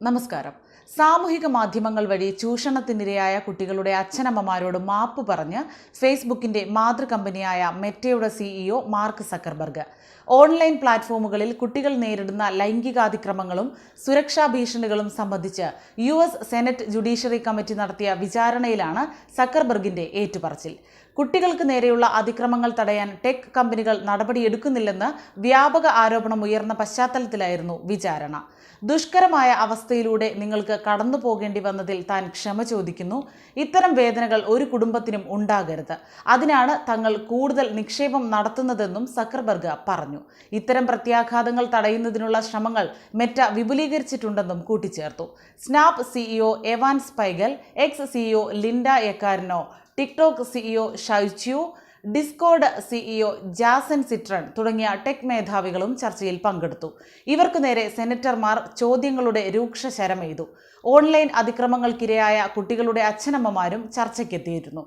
നമസ്കാരം. സാമൂഹിക മാധ്യമങ്ങൾ വഴി ചൂഷണത്തിനിരയായ കുട്ടികളുടെ അച്ഛനമ്മമാരോട് മാപ്പ് പറഞ്ഞ് ഫേസ്ബുക്കിന്റെ മാതൃകമ്പനിയായ മെറ്റയുടെ സിഇഒ മാർക്ക് സക്കർബർഗ്. ഓൺലൈൻ പ്ലാറ്റ്ഫോമുകളിൽ കുട്ടികൾ നേരിടുന്ന ലൈംഗികാതിക്രമങ്ങളും സുരക്ഷാ ഭീഷണികളും സംബന്ധിച്ച് യു സെനറ്റ് ജുഡീഷ്യറി കമ്മിറ്റി നടത്തിയ വിചാരണയിലാണ് സക്കർബർഗിന്റെ ഏറ്റുപറച്ചിൽ. കുട്ടികൾക്ക് നേരെയുള്ള അതിക്രമങ്ങൾ തടയാൻ ടെക് കമ്പനികൾ നടപടിയെടുക്കുന്നില്ലെന്ന് വ്യാപക ആരോപണം ഉയർന്ന പശ്ചാത്തലത്തിലായിരുന്നു വിചാരണ. ദുഷ്കരമായ അവസ്ഥയിലൂടെ നിങ്ങൾക്ക് കടന്നു പോകേണ്ടി വന്നതിൽ താൻ ക്ഷമ ചോദിക്കുന്നു. ഇത്തരം വേദനകൾ ഒരു കുടുംബത്തിനും ഉണ്ടാകരുത്. അതിനാണ് തങ്ങൾ കൂടുതൽ നിക്ഷേപം നടത്തുന്നതെന്നും സക്കർബർഗ് പറഞ്ഞു. ഇത്തരം പ്രത്യാഘാതങ്ങൾ തടയുന്നതിനുള്ള ശ്രമങ്ങൾ മെറ്റ വിപുലീകരിച്ചിട്ടുണ്ടെന്നും കൂട്ടിച്ചേർത്തു. Snap CEO Evan Spiegel X CEO Linda Yaccarino TikTok CEO Shou Chew Discord CEO Jason Citron തുടങ്ങിയ ടെക് മേധാവികളും ചർച്ചയിൽ പങ്കെടുത്തു. ഇവർക്കു നേരെ സെനറ്റർമാർ ചോദ്യങ്ങളുടെ രൂക്ഷ ശരമെയ്തു ഓൺലൈൻ അതിക്രമങ്ങൾക്കിരയായ കുട്ടികളുടെ അച്ഛനമ്മമാരും ചർച്ചയ്ക്കെത്തിയിരുന്നു.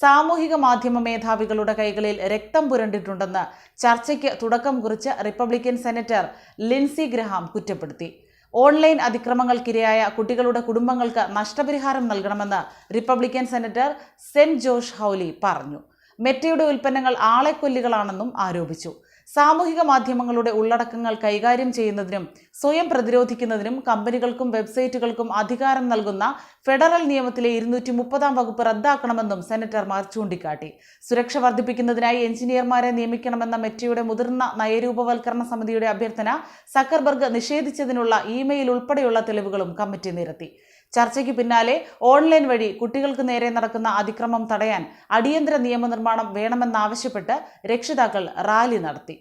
സാമൂഹിക മാധ്യമ മേധാവികളുടെ കൈകളിൽ രക്തം പുരണ്ടിട്ടുണ്ടെന്ന് ചർച്ചയ്ക്ക് തുടക്കം കുറിച്ച് റിപ്പബ്ലിക്കൻ സെനറ്റർ ലിൻസി ഗ്രഹാം കുറ്റപ്പെടുത്തി. ഓൺലൈൻ അതിക്രമങ്ങൾക്കിരയായ കുട്ടികളുടെ കുടുംബങ്ങൾക്ക് നഷ്ടപരിഹാരം നൽകണമെന്ന് റിപ്പബ്ലിക്കൻ സെനറ്റർ സെന്റ് ജോഷ് ഹൗലി പറഞ്ഞു. മെറ്റയുടെ ഉൽപ്പന്നങ്ങൾ ആളെക്കൊല്ലികളാണെന്നും ആരോപിച്ചു. സാമൂഹിക മാധ്യമങ്ങളുടെ ഉള്ളടക്കങ്ങൾ കൈകാര്യം ചെയ്യുന്നതിനും സ്വയം പ്രതിരോധിക്കുന്നതിനും കമ്പനികൾക്കും വെബ്സൈറ്റുകൾക്കും അധികാരം നൽകുന്ന ഫെഡറൽ നിയമത്തിലെ ഇരുന്നൂറ്റി മുപ്പതാം വകുപ്പ് റദ്ദാക്കണമെന്നും സെനറ്റർമാർ ചൂണ്ടിക്കാട്ടി. സുരക്ഷ വർദ്ധിപ്പിക്കുന്നതിനായി എഞ്ചിനീയർമാരെ നിയമിക്കണമെന്ന മെറ്റയുടെ മുതിർന്ന നയരൂപവൽക്കരണ സമിതിയുടെ അഭ്യർത്ഥന സക്കർബർഗ് നിഷേധിച്ചതിനുള്ള ഇമെയിൽ ഉൾപ്പെടെയുള്ള തെളിവുകളും കമ്മിറ്റി നിരത്തി. ചർച്ചയ്ക്ക് പിന്നാലെ ഓൺലൈൻ വഴി കുട്ടികൾക്ക് നേരെ നടക്കുന്ന അതിക്രമം തടയാൻ അടിയന്തര നിയമനിർമ്മാണം വേണമെന്നാവശ്യപ്പെട്ട് രക്ഷിതാക്കൾ റാലി നടത്തി